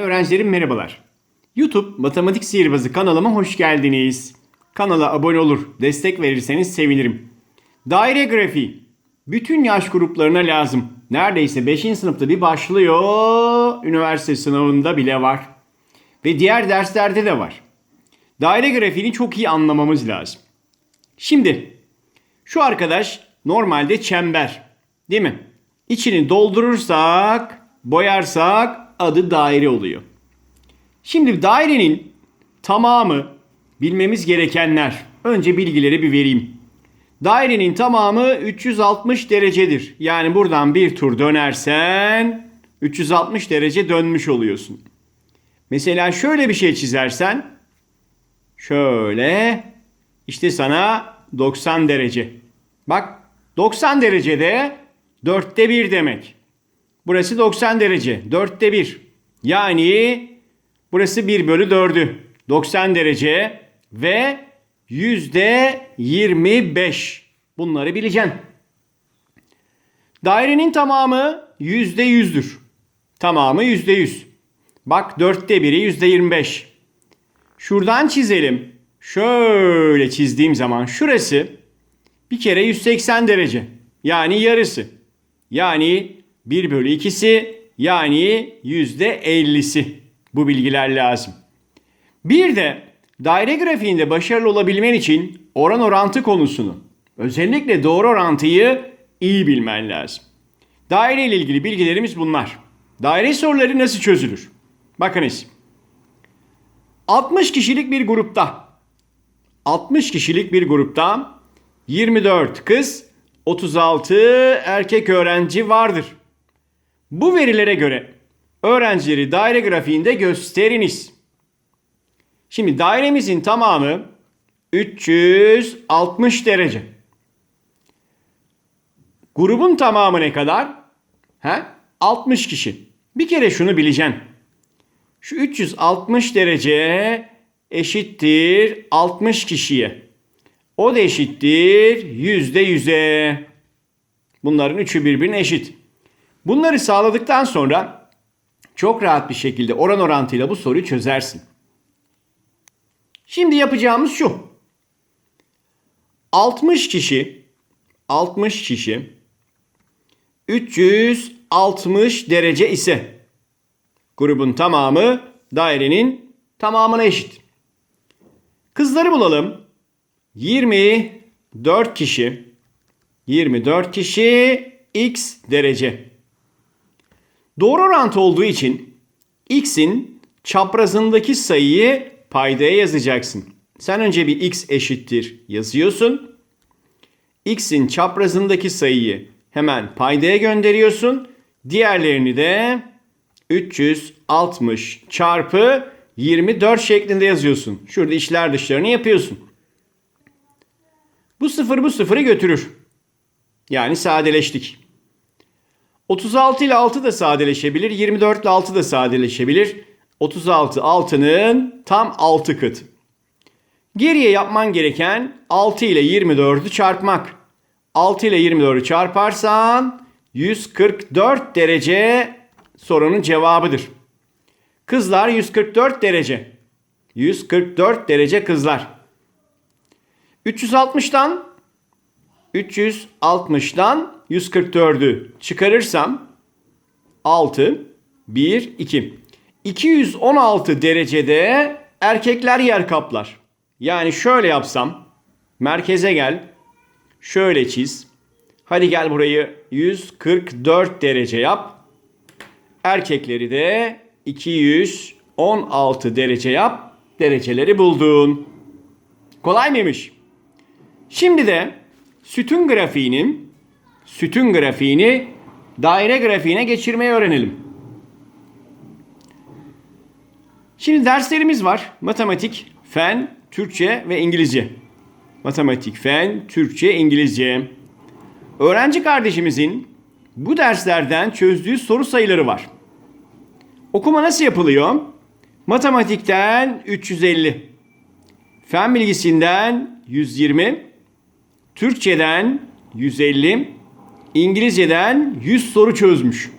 Öğrencilerim merhabalar. YouTube Matematik Sihirbazı kanalıma hoş geldiniz. Kanala abone olur, destek verirseniz sevinirim. Daire grafiği. Bütün yaş gruplarına lazım. Neredeyse 5. sınıfta bir başlıyor. Üniversite sınavında bile var. Ve diğer derslerde de var. Daire grafiğini çok iyi anlamamız lazım. Şimdi şu arkadaş normalde çember. Değil mi? İçini doldurursak, boyarsak adı daire oluyor. Şimdi dairenin tamamı bilmemiz gerekenler. Önce bilgileri bir vereyim. Dairenin tamamı 360 derecedir. Yani buradan bir tur dönersen 360 derece dönmüş oluyorsun. Mesela şöyle bir şey çizersen şöyle işte sana 90 derece. Bak 90 derecede dörtte bir demek. Burası 90 derece. Dörtte bir. Yani burası 1 bölü 4'ü. 90 derece ve yüzde 25. Bunları bileceksin. Dairenin tamamı yüzde yüzdür. Tamamı yüzde yüz. Bak dörtte biri yüzde 25. Şuradan çizelim. Şöyle çizdiğim zaman şurası bir kere 180 derece. Yani yarısı. Yani 1 bölü 2'si yani %50'si. Bu bilgiler lazım. Bir de daire grafiğinde başarılı olabilmen için oran orantı konusunu, özellikle doğru orantıyı iyi bilmen lazım. Daire ile ilgili bilgilerimiz bunlar. Daire soruları nasıl çözülür? Bakınız. 60 kişilik bir grupta 60 kişilik bir grupta 24 kız, 36 erkek öğrenci vardır. Bu verilere göre öğrencileri daire grafiğinde gösteriniz. Şimdi dairemizin tamamı 360 derece. Grubun tamamı ne kadar? He? 60 kişi. Bir kere şunu bileceksin. Şu 360 derece eşittir 60 kişiye. O da eşittir yüzde yüze. Bunların üçü birbirine eşit. Bunları sağladıktan sonra çok rahat bir şekilde oran orantıyla bu soruyu çözersin. Şimdi yapacağımız şu. 60 kişi 60 kişi 360 derece ise grubun tamamı dairenin tamamına eşit. Kızları bulalım. 24 kişi 24 kişi x derece. Doğru orantı olduğu için x'in çaprazındaki sayıyı paydaya yazacaksın. Sen önce bir x eşittir yazıyorsun. x'in çaprazındaki sayıyı hemen paydaya gönderiyorsun. Diğerlerini de 360 çarpı 24 şeklinde yazıyorsun. Şurada işler dışlarını yapıyorsun. Bu sıfır bu sıfırı götürür. Yani sadeleştik. 36 ile 6 da sadeleşebilir. 24 ile 6 da sadeleşebilir. 36 6'nın tam 6 katı. Geriye yapman gereken 6 ile 24'ü çarpmak. 6 ile 24'ü çarparsan 144 derece sorunun cevabıdır. Kızlar 144 derece. 144 derece kızlar. 360'tan 360'dan 144'ü çıkarırsam 6 1 2 216 derecede erkekler yer kaplar. Yani şöyle yapsam merkeze gel. Şöyle çiz. Hadi gel burayı 144 derece yap. Erkekleri de 216 derece yap. Dereceleri buldun. Kolay mıymış? Şimdi de sütun grafiğinin sütun grafiğini daire grafiğine geçirmeyi öğrenelim. Şimdi derslerimiz var. Matematik, fen, Türkçe ve İngilizce. Matematik, fen, Türkçe, İngilizce. Öğrenci kardeşimizin bu derslerden çözdüğü soru sayıları var. Okuma nasıl yapılıyor? Matematikten 350, fen bilgisinden 120, Türkçeden 150, İngilizceden 100 soru çözmüş.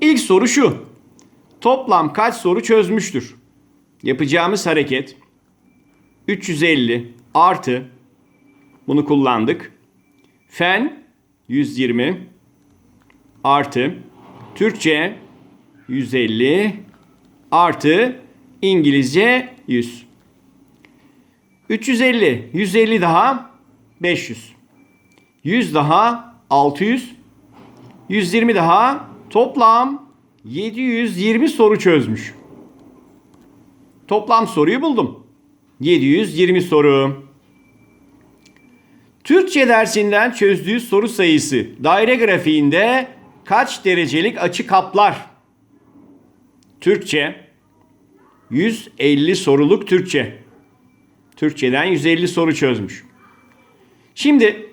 İlk soru şu. toplam kaç soru çözmüştür? Yapacağımız hareket 350 artı bunu kullandık. Fen 120 artı Türkçe 150 artı İngilizce 100. 350, 150 daha 500. 100 daha 600. 120 daha toplam 720 soru çözmüş. Toplam soruyu buldum. 720 soru. Türkçe dersinden çözdüğü soru sayısı daire grafiğinde kaç derecelik açı kaplar? Türkçe 150 soruluk Türkçe. Türkçeden 150 soru çözmüş. Şimdi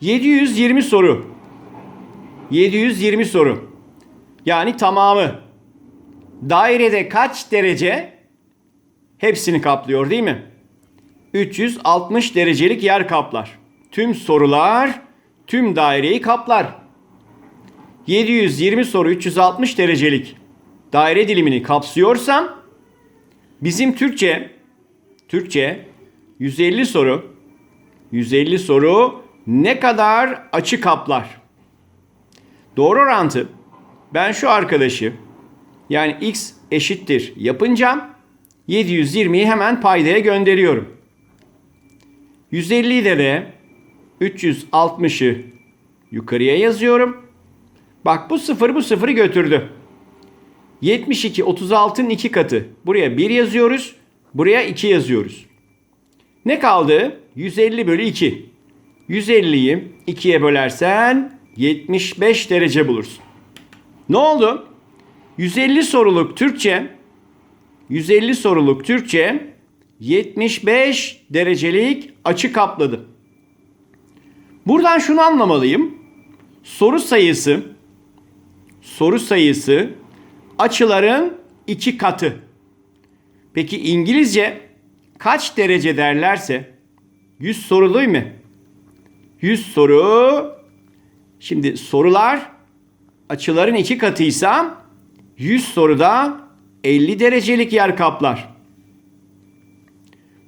720 soru. 720 soru. Yani tamamı. Dairede kaç derece? Hepsini kaplıyor değil mi? 360 derecelik yer kaplar. Tüm sorular tüm daireyi kaplar. 720 soru 360 derecelik daire dilimini kapsıyorsam bizim Türkçe Türkçe 150 soru 150 soru ne kadar açı kaplar? Doğru orantı ben şu arkadaşı yani x eşittir yapınca 720'yi hemen paydaya gönderiyorum. 150'yi de de 360'ı yukarıya yazıyorum. Bak bu sıfır bu sıfırı götürdü. 72 36'nın 2 katı. Buraya 1 yazıyoruz. Buraya 2 yazıyoruz. Ne kaldı? 150 bölü 2. 150'yi 2'ye bölersen 75 derece bulursun. Ne oldu? 150 soruluk Türkçe 150 soruluk Türkçe 75 derecelik açı kapladı. Buradan şunu anlamalıyım. Soru sayısı soru sayısı açıların iki katı. Peki İngilizce kaç derece derlerse 100 sorulu mu? 100 soru şimdi sorular açıların iki katıysa 100 soruda 50 derecelik yer kaplar.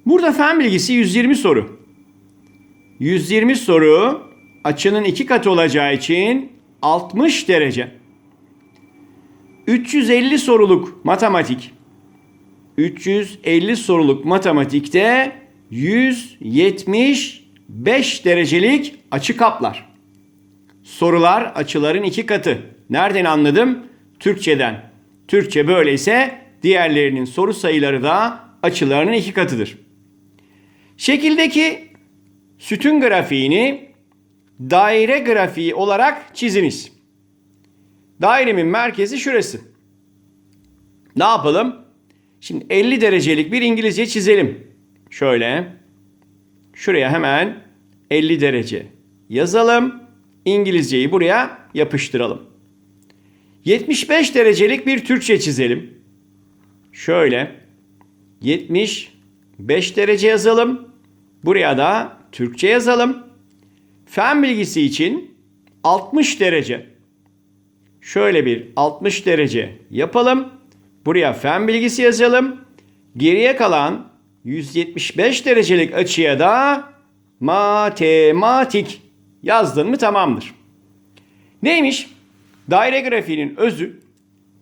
Burada fen bilgisi 120 soru. 120 soru açının iki katı olacağı için 60 derece. 350 soruluk matematik. 350 soruluk matematikte 175 derecelik açı kaplar. Sorular açıların iki katı. Nereden anladım? Türkçeden. Türkçe böyleyse diğerlerinin soru sayıları da açılarının iki katıdır. Şekildeki sütun grafiğini daire grafiği olarak çiziniz. Dairemin merkezi şurası. Ne yapalım? Şimdi 50 derecelik bir İngilizce çizelim. Şöyle. Şuraya hemen 50 derece yazalım. İngilizceyi buraya yapıştıralım. 75 derecelik bir Türkçe çizelim. Şöyle 75 derece yazalım. Buraya da Türkçe yazalım. Fen bilgisi için 60 derece. Şöyle bir 60 derece yapalım. Buraya fen bilgisi yazalım. Geriye kalan 175 derecelik açıya da matematik yazdın mı tamamdır. Neymiş? Daire grafiğinin özü,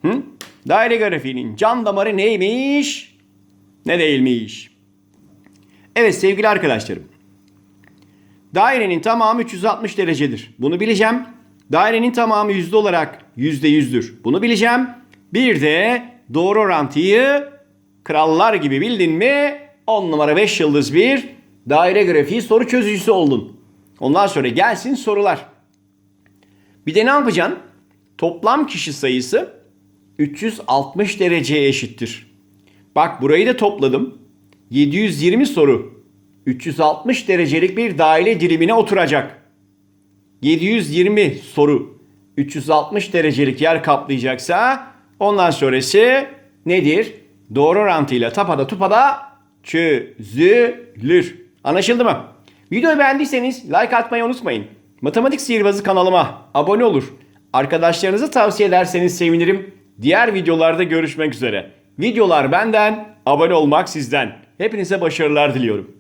hı? daire grafiğinin can damarı neymiş? Ne değilmiş? Evet sevgili arkadaşlarım. Dairenin tamamı 360 derecedir. Bunu bileceğim. Dairenin tamamı yüzde olarak yüzde yüzdür. Bunu bileceğim. Bir de doğru orantıyı krallar gibi bildin mi 10 numara 5 yıldız bir daire grafiği soru çözücüsü oldun. Ondan sonra gelsin sorular. Bir de ne yapacaksın? Toplam kişi sayısı 360 dereceye eşittir. Bak burayı da topladım. 720 soru 360 derecelik bir daire dilimine oturacak. 720 soru 360 derecelik yer kaplayacaksa ondan sonrası nedir? Doğru orantıyla tapada tupada çözülür. Anlaşıldı mı? Videoyu beğendiyseniz like atmayı unutmayın. Matematik Sihirbazı kanalıma abone olur. Arkadaşlarınızı tavsiye ederseniz sevinirim. Diğer videolarda görüşmek üzere. Videolar benden, abone olmak sizden. Hepinize başarılar diliyorum.